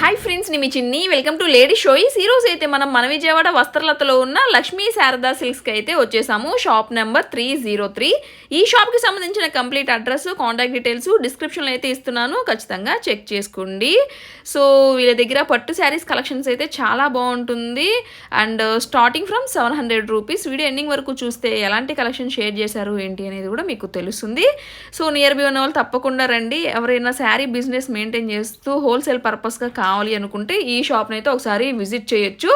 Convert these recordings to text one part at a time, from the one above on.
Hi friends నేను చిన్ని. Welcome to lady షోయిస్ ఈరోజు అయితే మనం మన విజయవాడ వస్త్రలతలో ఉన్న లక్ష్మీ శారదా సిల్క్స్కి అయితే వచ్చేసాము. Shop number three zero three ఈ షాప్కి సంబంధించిన కంప్లీట్ అడ్రస్ కాంటాక్ట్ డీటెయిల్స్ డిస్క్రిప్షన్లో అయితే ఇస్తున్నాను. ఖచ్చితంగా చెక్ చేసుకోండి. సో వీళ్ళ దగ్గర పట్టు శారీస్ కలెక్షన్స్ అయితే చాలా బాగుంటుంది. And starting from seven hundred rupees. Video ending వరకు చూస్తే ఎలాంటి కలెక్షన్ షేర్ చేశారు ఏంటి అనేది కూడా మీకు తెలుస్తుంది. సో నియర్ బై ఉన్న వాళ్ళు తప్పకుండా రండి. ఎవరైనా శారీ బిజినెస్ మెయింటైన్ చేస్తూ హోల్సేల్ పర్పస్గా కావాలి అనుకుంటే ఈ షాప్ని అయితే ఒకసారి విజిట్ చేయొచ్చు.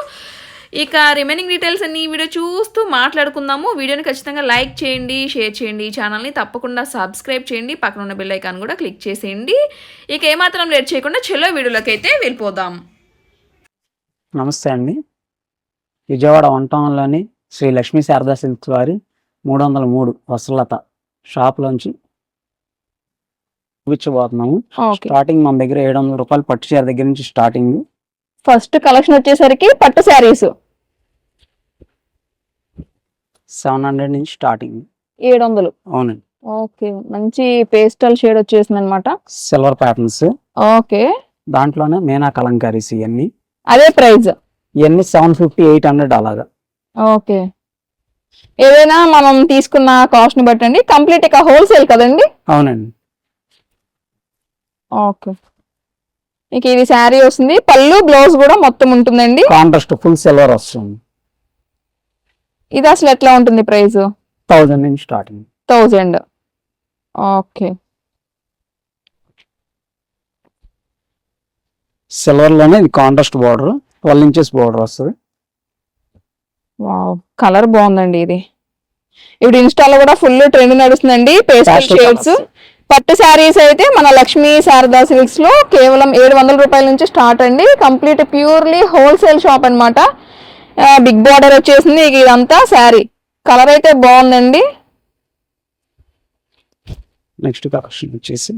ఇక రిమైనింగ్ డీటెయిల్స్ అన్ని ఈ వీడియో చూస్తూ మాట్లాడుకుందాము. వీడియోని ఖచ్చితంగా లైక్ చేయండి షేర్ చేయండి. ఈ ఛానల్ని తప్పకుండా సబ్స్క్రైబ్ చేయండి. పక్కన ఉన్న బెల్ ఐకాన్ కూడా క్లిక్ చేసేయండి. ఇక ఏమాత్రం లేట్ చేయకుండా చెల్లో వీడియోలోకి అయితే వెళ్ళిపోదాం. నమస్తే అండి. విజయవాడ వన్ టౌన్లోని శ్రీ లక్ష్మీ శారదా సిల్క్స్ వారి మూడు వందల మూడు వస్త్రలత షాప్లోంచి చూపించబోతున్నాము. ఓకే స్టార్టింగ్ మన దగ్గర ఏడు వందల రూపాయలు పట్టు చీర దగ్గర నుంచి స్టార్టింగ్ ఫస్ట్ కలెక్షన్ వచ్చేసరికి పట్టు శారీస్ సెవెన్ హండ్రెడ్ నుంచి స్టార్టింగ్ ఏడు వందలు అవునండి. ఓకే మంచి పేస్టల్ షేడ్ వచ్చేసింది అనమాట సిల్వర్ ప్యాటర్న్స్ ఓకే. దాంట్లోనే మీనా కలంకారీస్ ఇవన్నీ అదే ప్రైస్ ఇవన్నీ సెవెన్ ఫిఫ్టీ ఎయిట్ హండ్రెడ్ అలాగా. ఓకే. ఏదైనా మనం తీసుకున్న కాస్ట్ని బట్టండి. కంప్లీట్ ఇక హోల్సేల్ కదండి? అవునండి. ఓకే. మీకు ఇది శారీ వస్తుంది. పళ్ళు బ్లౌజ్ కూడా మొత్తం ఉంటుందండి. కాంట్రాస్ట్ ఫుల్ సిల్వర్ వస్తుంది. ఇది అసలు ఎట్లా ఉంటుంది ప్రైస్? థౌజండ్ నుంచి స్టార్టింగ్. థౌజండ్. ఓకే. సిల్వర్లోనే ఇది contrast border twelve inches border వస్తుంది. వావ్ కలర్ బాగుందండి ఇది. ఇప్పుడు ఇన్స్టాలో కూడా ఫుల్ ట్రెండ్ నడుస్తుందండి పేస్టల్ షేడ్స్. పట్టు శారీస్ అయితే మన లక్ష్మీ శారదా సిల్క్స్లో కేవలం ఏడు వందల రూపాయల నుంచి స్టార్ట్ అండి. కంప్లీట్ ప్యూర్లీ హోల్సేల్ షాప్ అన్నమాట. బిగ్ బార్డర్ వచ్చేసింది. ఇక ఇదంతా శారీ. కలర్ అయితే బాగుందండి. నెక్స్ట్ కలెక్షన్ వచ్చేసి.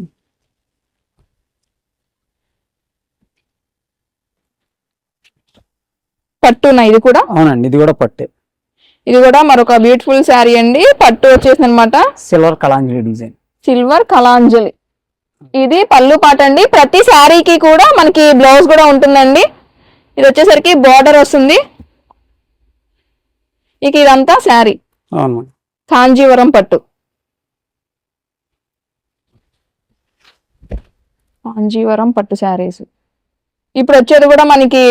పట్టున ఇది కూడా? అవునండి ఇది కూడా పట్టే. ఇది కూడా మరొక బ్యూటిఫుల్ శారీ అండి. పట్టు వచ్చేసింది అనమాట silver Kalanjali design silver Kalanjali ఇది పళ్ళు పాట అండి. ప్రతి శారీకి కూడా మనకి బ్లౌజ్ కూడా ఉంటుందండి. ఇది వచ్చేసరికి బార్డర్ వస్తుంది. ఇక ఇదంతా శారీ. కాంజీవరం పట్టు. కాంజీవరం పట్టు శారీస్. ఇప్పుడు వచ్చేది కూడా మనకి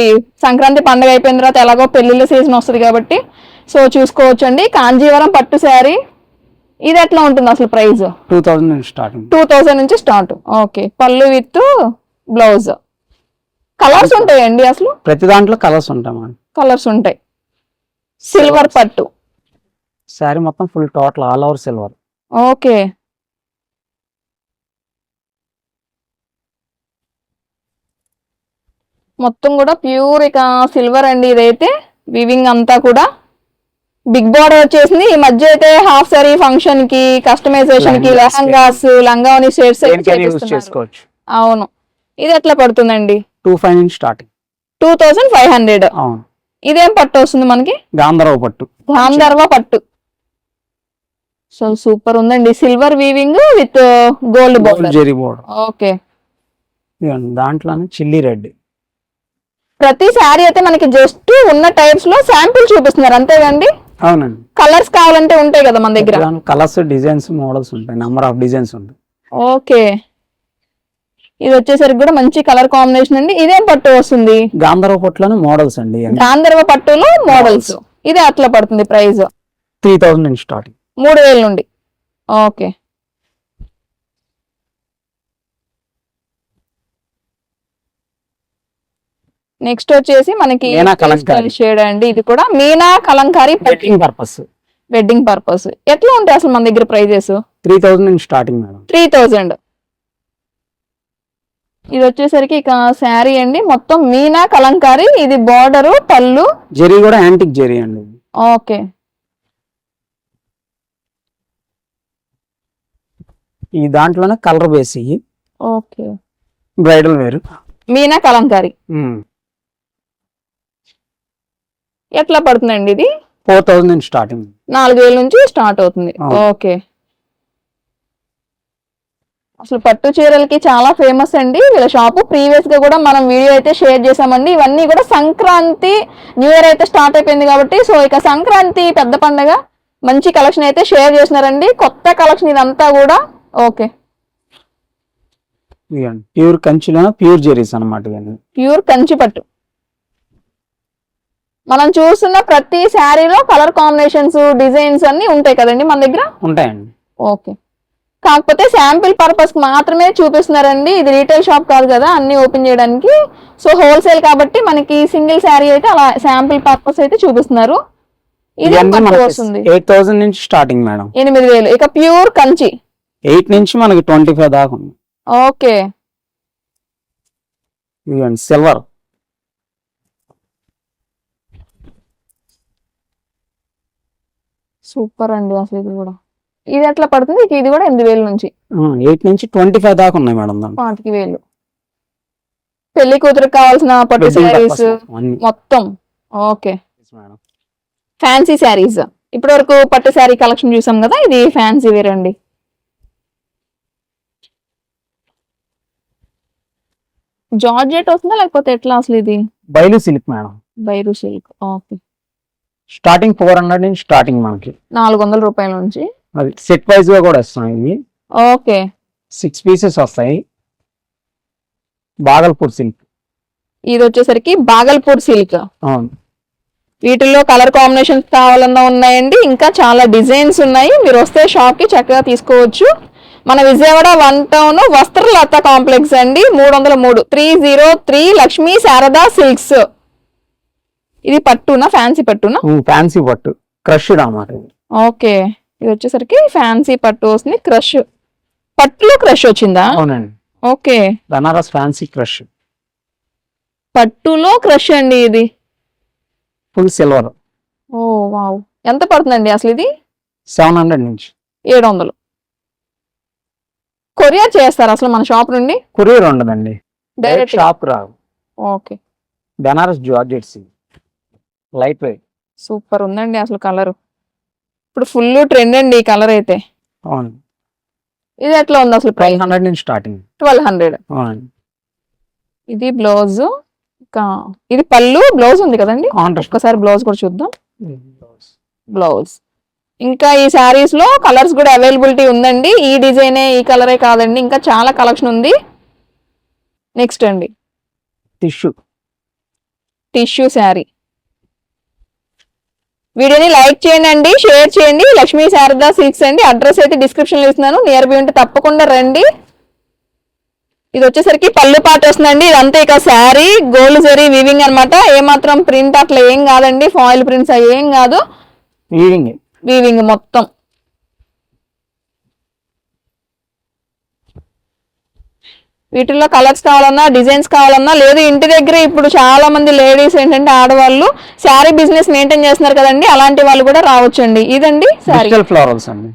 సంక్రాంతి పండుగ అయిపోయిన తర్వాత ఎలాగో పెళ్ళిళ్ళ సీజన్ వస్తుంది కాబట్టి సో చూసుకోవచ్చండి. కాంజీవరం పట్టు శారీ. ఇది ఎట్లా ఉంటుంది అసలు ప్రైస్? టూ థౌజండ్ నుంచి స్టార్టింగ్ టూ థౌజండ్ నుంచి స్టార్ట్. ఓకే. పళ్ళు విత్ బ్లౌజ్. కలర్స్ ఉంటాయండి అసలు? ప్రతి దాంట్లో కలర్స్ ఉంటాయి కలర్స్ ఉంటాయి. సిల్వర్ పట్టు. శారీ మొత్తం full total all over silver okay. మొత్తం కూడా ప్యూర్ ఇక సిల్వర్ అండి ఇదైతే. వివింగ్ అంతా కూడా. బిగ్ బార్డర్ వచ్చేసింది. ఈ మధ్య అయితే హాఫ్ సారీ ఫంక్షన్కి కస్టమైజేషన్కి లెహంగాస్ లంగావని షేడ్స్ చేసుకోవచ్చు. అవును. ఇది ఎట్లా పడుతుందండి? టూ ఫైవ్ నుంచి starting two thousand five hundred అవును. ఇదేం పట్టు వస్తుంది మనకి? గాంధర్వ పట్టు. గాంధర్వ పట్టు. సో సూపర్ ఉందండి. Silver weaving with gold border okay దాంట్లోనే చిల్లీ రెడ్ ప్రతి శారీ అయితే మనకి జస్ట్ ఉన్న టైప్స్లో శాంపిల్ చూపిస్తున్నారు. అంతేగాండి? అవునండి. కలర్స్ కావాలంటే ఉంటాయి కదా మన దగ్గర. కలర్స్ డిజైన్స్ మోడల్స్ ఉంటాయి. నెంబర్ ఆఫ్ డిజైన్స్ ఉంటాయి. ఓకే ఇది వచ్చేసరికి కూడా మంచి కలర్ కాంబినేషన్ అండి. ఇదేం పట్టు వస్తుంది? గాంధర్వ పట్టులోనే మోడల్స్ అండి. గాంధర్వ పట్టులో మోడల్స్. ఇది అట్లా పడుతుంది ప్రైస్. త్రీ థౌజండ్ నుంచి స్టార్టింగ్ మూడు వేల నుండి. ఓకే. నెక్స్ట్ వచ్చేసి మనకి. షేడ్ అండి. ఇది కూడా meena kalamkari wedding purpose wedding purpose ఎట్లా ఉంటాయి అసలు మన దగ్గర ప్రైజెస్? త్రీ థౌజండ్ నుంచి స్టార్టింగ్ మేడం త్రీ థౌజండ్ ఇది వచ్చేసరికి ఇక శారీ అండి. మొత్తం మీనా కలంకారీ ఇది బార్డరు పళ్ళు. జెరీ కూడా యాంటిక్ జెరీ అండి. ఓకే. ఈ దాంట్లోనే కలర్ బేస్ ఓకే. బ్రైడల్ వేరు. మీనా కలంకారీ. ఎట్లా పడుతుందండి ఇది? ఫోర్ నుంచి స్టార్టింగ్. నాలుగు వేల నుంచి స్టార్ట్ అవుతుంది. ఓకే. అసలు పట్టు చీరలకి చాలా ఫేమస్ అండి. వీళ్ళ షాపు ప్రీవియస్గా కూడా మనం వీడియో అయితే షేర్ చేసామండి ఇవన్నీ కూడా సంక్రాంతి న్యూ ఇయర్ అయితే స్టార్ట్ అయిపోయింది కాబట్టి సో ఇక సంక్రాంతి పెద్ద పండగ మంచి కలెక్షన్ అయితే షేర్ చేసినారండి. కొత్త కలెక్షన్ ఇదంతా కూడా ఓకే ప్యూర్ కంచిలోనే? ప్యూర్ జెరీస్ అనమాట ప్యూర్ కంచి పట్టు. మనం చూస్తున్న ప్రతి శారీలో కలర్ కాంబినేషన్స్ డిజైన్స్ అన్ని ఉంటాయి కదండి మన దగ్గర? ఉంటాయండి. ఓకే కాకపోతే శాంపిల్ పర్పస్ మాత్రమే చూపిస్తున్నారండి. ఇది రీటైల్ షాప్ కాదు కదా అన్ని ఓపెన్ చేయడానికి. సో హోల్సేల్ కాబట్టి మనకి సింగిల్ శారీ అయితే అలా శాంపిల్ పర్పస్ అయితే చూపిస్తున్నారు. ఇది వస్తుంది ఎయిట్ థౌసండ్ నుంచి స్టార్టింగ్ మేడం. ఎనిమిది వేలు. ఇక ప్యూర్ కంచి. ఎయిట్ నుంచి మనకి ట్వంటీ ఫైవ్ దాకా ఉంది. ఓకే. ఇదిగోండి సిల్వర్. సూపర్ అండి అసలు ఇది కూడా. ఇది ఎట్లా పడుతుంది? ఇది కూడా ఎనిమిది వేలు నుంచి. ఎయిట్ నుంచి ట్వంటీ ఫైవ్ దాకా ఉన్నాయి మేడం పాతిక వేలు. పెళ్ళి కూతురికి కావాల్సిన పట్టు శారీస్. మొత్తం ఓకే. ఫ్యాన్సీ శారీస్ ఇప్పటి వరకు పట్టు శారీ కలెక్షన్ చూసాం కదా ఇది ఫ్యాన్సీ వేర్ అండి. జార్జెట్ వస్తుందా లేకపోతే ఎట్లా అసలు ఇది? బయలు silk madam. బైరు silk okay. Starting four hundred నుంచి స్టార్టింగ్ మనకి. నాలుగు వందల రూపాయల నుంచి. అది సెట్ వైజ్గా కూడా వస్తాయి ఇవి. ఓకే. సిక్స్ పీసెస్ వస్తాయి. బాగల్పూర్ సిల్క్ ఇది వచ్చేసరికి బాగల్పూర్ సిల్క్ అవును. వీటిల్లో కలర్ కాంబినేషన్స్ కావాలన్నా ఉన్నాయండి. ఇంకా చాలా డిజైన్స్ ఉన్నాయి. మీరు వస్తే షాప్కి చక్కగా తీసుకోవచ్చు. మన Vijayawada one town Vastralatha complex అండి. మూడు వందల మూడు. Three zero three Lakshmi Sharada silks. ఇది పట్టునా? ఫ్యాన్సీ పట్టునా? ఫ్యాన్సీ పట్టు. క్రష్డ్ అన్నమాట ఓకే. ఇది వచ్చేసరికి ఫ్యాన్సీ పట్టు వస్తుంది క్రష్ పట్టులో క్రష్ వచ్చిందా? అవునండి. ఓకే. బనారస్ ఫ్యాన్సీ క్రష్ పట్టులో క్రష్ అండి ఇది. ఫుల్ సిల్వర్ ఓ వావ్ ఎంత పడుతుందండి అసలు ఇది? సెవెన్ హండ్రెడ్ నుంచి. ఏడు వందలు కొరియర్ చేస్తారు అసలు మన షాప్ నుండి? కొరియర్ ఉండదండి. డైరెక్ట్ డైరెక్ట్ షాప్ రావు okay. Benaras georgettes. Light weight super ఉందండి అసలు కలర్ ఇప్పుడు ఫుల్ ట్రెండ్ అండి ఈ కలర్ అయితే. అవును. ఇది ఎట్లా ఉంది అసలు ప్రైస్ హండ్రెడ్ నుంచి స్టార్టింగ్ ట్వెల్వ్ హండ్రెడ్ ఇది బ్లౌజ్ ఇంకా ఇది పళ్ళు బ్లౌజ్ ఉంది కదండి? కాంట్రాస్ట్ ఒకసారి బ్లౌజ్ కూడా చూద్దాం. బ్లౌజ్ ఇంకా ఈ శారీస్లో కలర్స్ కూడా అవైలబిలిటీ ఉందండి. ఈ డిజైనే ఈ కలరే కాదండి. ఇంకా చాలా కలెక్షన్ ఉంది. నెక్స్ట్ అండి. టిష్యూ టిష్యూ శారీ వీడియోని లైక్ చేయండి అండి షేర్ చేయండి లక్ష్మీ శారదా సిల్క్స్ అండి. అడ్రస్ అయితే డిస్క్రిప్షన్లో ఇస్తున్నాను. నియర్ బై ఉంటే తప్పకుండా రండి. ఇది వచ్చేసరికి పళ్ళు పాట వస్తుందండి. ఇదంతా ఇక శారీ గోల్డ్ జరీ వీవింగ్ అనమాట ఏమాత్రం ప్రింట్ అట్లా ఏం కాదండి. ఫాయిల్ ప్రింట్స్ అవి ఏం కాదు. వీవింగ్ వీవింగ్ మొత్తం. వీటిల్లో కలర్స్ కావాలన్నా డిజైన్స్ కావాలన్నా లేదు ఇంటి దగ్గర ఇప్పుడు చాలా మంది లేడీస్ ఏంటంటే ఆడవాళ్ళు శారీ బిజినెస్ మెయింటైన్ చేస్తున్నారు కదండి అలాంటి వాళ్ళు కూడా రావచ్చండి. ఇదండి శారీ. ఫ్లవరల్స్ అండి.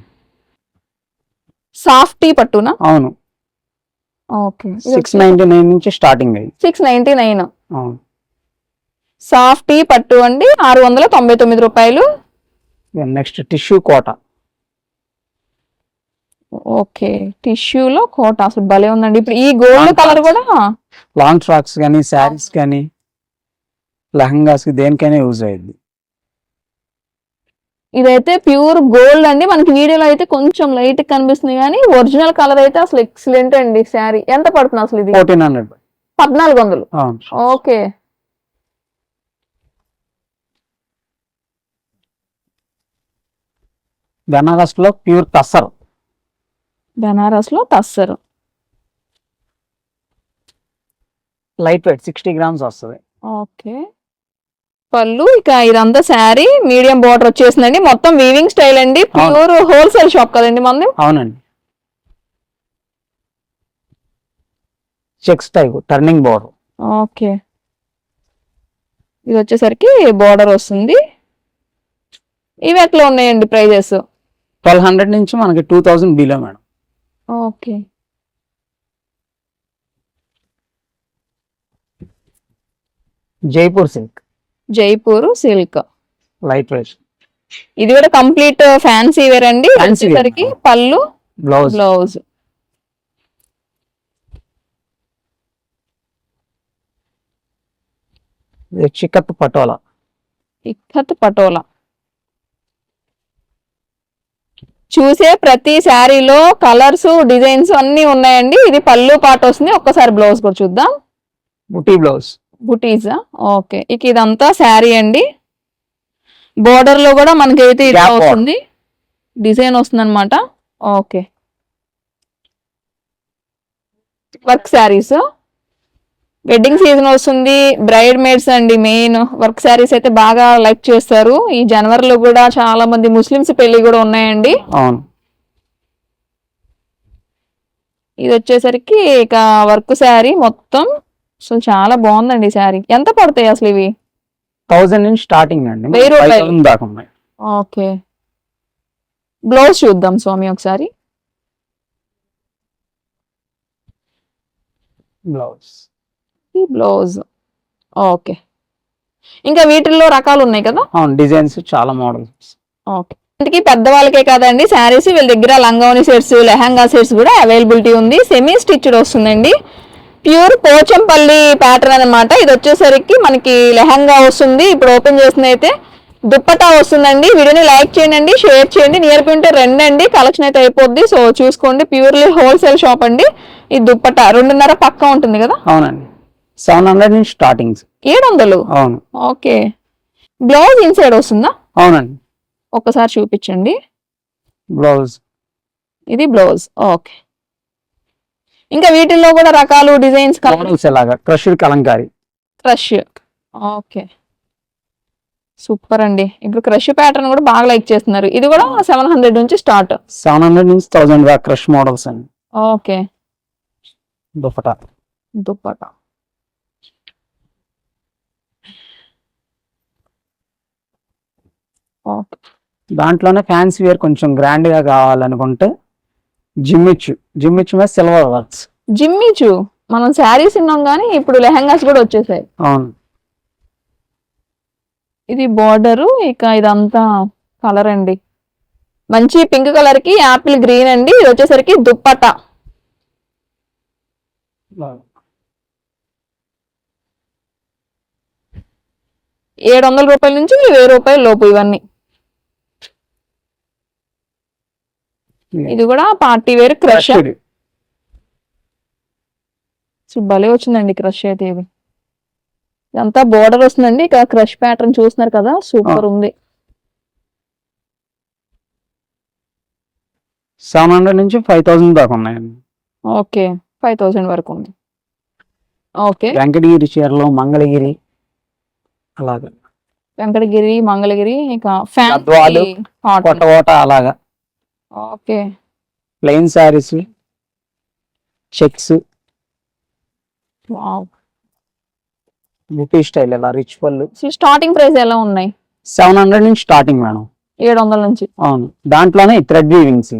సాఫ్టీ పట్టునా? అవును. ఓకే. సిక్స్ నైన్టీ నైన్ నుంచి స్టార్టింగ్ సిక్స్ నైన్టీ నైన్ అవును. సాఫ్టీ పట్టు అండి ఆరు వందల తొంభై తొమ్మిది రూపాయలు. Next tissue Kota okay. టిష్యూలో కోట అసలు భలే ఉందండి. ఇప్పుడు ఈ గోల్డ్ కలర్ కూడా? లాంగ్ ఫ్రాక్స్ కానీ శారీస్ కానీ లెహంగాస్కి దేనికైనా యూజ్ అయ్యింది ఇదైతే ప్యూర్ గోల్డ్ అండి. మనకి వీడియోలో అయితే కొంచెం లైట్ కనిపిస్తుంది కానీ ఒరిజినల్ కలర్ అయితే అసలు ఎక్సలెంట్ అండి శారీ. ఎంత పడుతుంది అసలు ఇది? ఫోర్టీన్ హండ్రెడ్ పద్నాలుగు వందలు. ఓకే. బెనారస్లో pure tussar బెనారస్లో tussar. Light weight sixty grams వస్తుంది. ఓకే. పళ్ళు ఇక ఇదంతా శారీ మీడియం బార్డర్ వచ్చేసిందండి. మొత్తం వీవింగ్ స్టైల్ అండి. ప్యూర్ హోల్సేల్ షాప్ కదండి మనది అవునండి. Checks type turning border. Okay. ఇది వచ్చేసరికి బార్డర్ వస్తుంది. ఇవి ఎట్లా ఉన్నాయండి ప్రైజెస్? ట్వెల్వ్ హండ్రెడ్ నుంచి మనకి two thousand below madam. Okay. Jaipur silk. Jaipur silk. Light weight ఇది కూడా కంప్లీట్ uh, ఫ్యాన్సీ వేర్ అండి. వచ్చేసరికి పళ్ళు బ్లౌజ్ బ్లౌజ్ చిక్కత్ పటోలా. ఇక్కత్ పటోలా. చూసే ప్రతి శారీలో కలర్స్ డిజైన్స్ అన్ని ఉన్నాయండి. ఇది పళ్ళు పాట వస్తుంది. ఒక్కసారి బ్లౌజ్ కూడా చూద్దాం. బుటీ బ్లౌజ్. బుటీసా ఓకే. ఇక ఇదంతా శారీ అండి. బోర్డర్లో కూడా మనకి అయితే ఇది. వస్తుంది డిజైన్ వస్తుంది. అనమాట okay. Work sarees wedding season వస్తుంది బ్రైడ్ మేడ్స్ అండి మెయిన్ వర్క్ శారీస్ అయితే బాగా లైక్ చేస్తారు. ఈ జనవరిలో కూడా చాలా మంది ముస్లిమ్స్ పెళ్ళి కూడా ఉన్నాయండి. అవును. ఇది వచ్చేసరికి ఇక వర్క్ శారీ మొత్తం. అసలు చాలా బాగుందండి శారీ ఎంత పడతాయి అసలు ఇవి? థౌజండ్ నుంచి స్టార్టింగ్ అండి. వెయ్యి రూపాయలు. థౌసండ్ దాకా ఉన్నాయి. ఓకే. బ్లౌజ్ చూద్దాం స్వామి ఒకసారి. బ్లౌజ్ ఈ బ్లౌజ్. ఓకే. ఇంకా వీటిల్లో రకాలు ఉన్నాయి కదా? అవును డిజైన్స్ చాలా మోడల్స్. ఓకే. ఇంటికి పెద్దవాళ్ళకే కాదండి శారీస్ వీళ్ళ దగ్గర లంగావని సెట్స్ లెహంగా సెట్స్ కూడా అవైలబిలిటీ ఉంది సెమీ స్టిచ్డ్ వస్తుందండి. ప్యూర్ పోచంపల్లి ప్యాటర్న్ అన్నమాట. ఇది వచ్చేసరికి మనకి లెహంగా వస్తుంది ఇప్పుడు ఓపెన్ చేసిన అయితే దుప్పటా వస్తుందండి. వీడియోని లైక్ చేయండి షేర్ చేయండి నియర్ బై ఉంటే రెండు అండి కలెక్షన్ అయితే అయిపోద్ది. సో చూసుకోండి ప్యూర్లీ హోల్సేల్ షాప్ అండి ఈ దుప్పటా. రెండున్నర పక్క ఉంటుంది కదా? అవునండి. సెవెన్ హండ్రెడ్ నుంచి స్టార్టింగ్స్ ఏడు వందలు? అవును. ఓకే. బ్లౌజ్ ఇన్సైడ్ వస్తుందా? అవునండి. ఒక్కసారి చూపించండి. బ్లౌజ్. ఇది బ్లౌజ్. ఓకే. ఇంకా వీటిల్లో కూడా రకాలు డిజైన్స్ మోడల్స్ ఎలాగా? Crushed kalamkari crush. Okay. Super అండి. ఇప్పుడు క్రష్ ప్యాటర్న్ కూడా బాగా లైక్ చేస్తున్నారు. ఇది కూడా సెవెన్ హండ్రెడ్ నుంచి స్టార్ట్. సెవెన్ హండ్రెడ్ నుంచి థౌసండ్ క్రష్ మోడల్స్ అండి. ఓకే. దుపటా దుప్పట. దాంట్లోనే ఫ్యాన్సీ వేర్ కొంచెం గ్రాండ్గా కావాలనుకుంటే జిమ్మిచ్చు జిమ్మిచ్చు మీద సిల్వర్ వర్క్స్ జిమ్మిచు మనం శారీస్ విన్నాం కానీ ఇప్పుడు లెహంగాస్ కూడా వచ్చేసాయి. అవును. ఇది బోర్డరు ఇక ఇదంతా కలర్ అండి. మంచి పింక్ కలర్కి యాపిల్ గ్రీన్ అండి. ఇది వచ్చేసరికి దుప్పట. ఏడు వందల రూపాయల నుంచి వెయ్యి రూపాయల లోపు ఇవన్నీ. ఇది కూడా పార్టీ వేర్ క్రష్. భలే వచ్చిందండి క్రష్ అయితే ఇది. ఇదంతా బోర్డర్ వస్తుందండి ఇక క్రష్ ప్యాటర్న్ చూస్తున్నారు కదా సూపర్ ఉంది. సెవెన్ హండ్రెడ్ నుంచి ఫైవ్ థౌసండ్ దాకా ఉన్నాయండి. ఓకే ఫైవ్ థౌసండ్ వరకు ఉంది. ఓకే. వెంకటగిరి చీరలు మంగళగిరి అలాగా. వెంకటగిరి మంగళగిరి ఇక ఫ్యాన్ అలాగా. Okay. Plain sarees checks wow. బుటీ స్టైల్ ఇలా రిచ్ పళ్ళు. స్టార్టింగ్ ప్రైస్ ఎలా ఉన్నాయి? సెవెన్ హండ్రెడ్ నుంచి స్టార్టింగ్ మేడం. ఏడు వందల నుంచి. అవును. దాంట్లోనే థ్రెడ్ వీవింగ్స్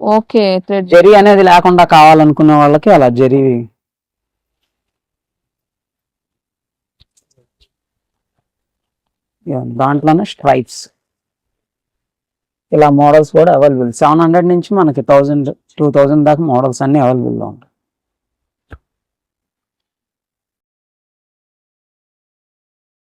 ఓకే థ్రెడ్ జరీ అనేది లేకుండా కావాలనుకునే వాళ్ళకి అలా జరీ యా, దాంట్లోనే స్ట్రైప్స్ ఇలా మోడల్స్ కూడా అవైలబుల్. సెవెన్ హండ్రెడ్ నుంచి మనకి థౌజండ్ టూ థౌజండ్ దాకా మోడల్స్ అన్ని అవైలబుల్లో ఉంటాయి.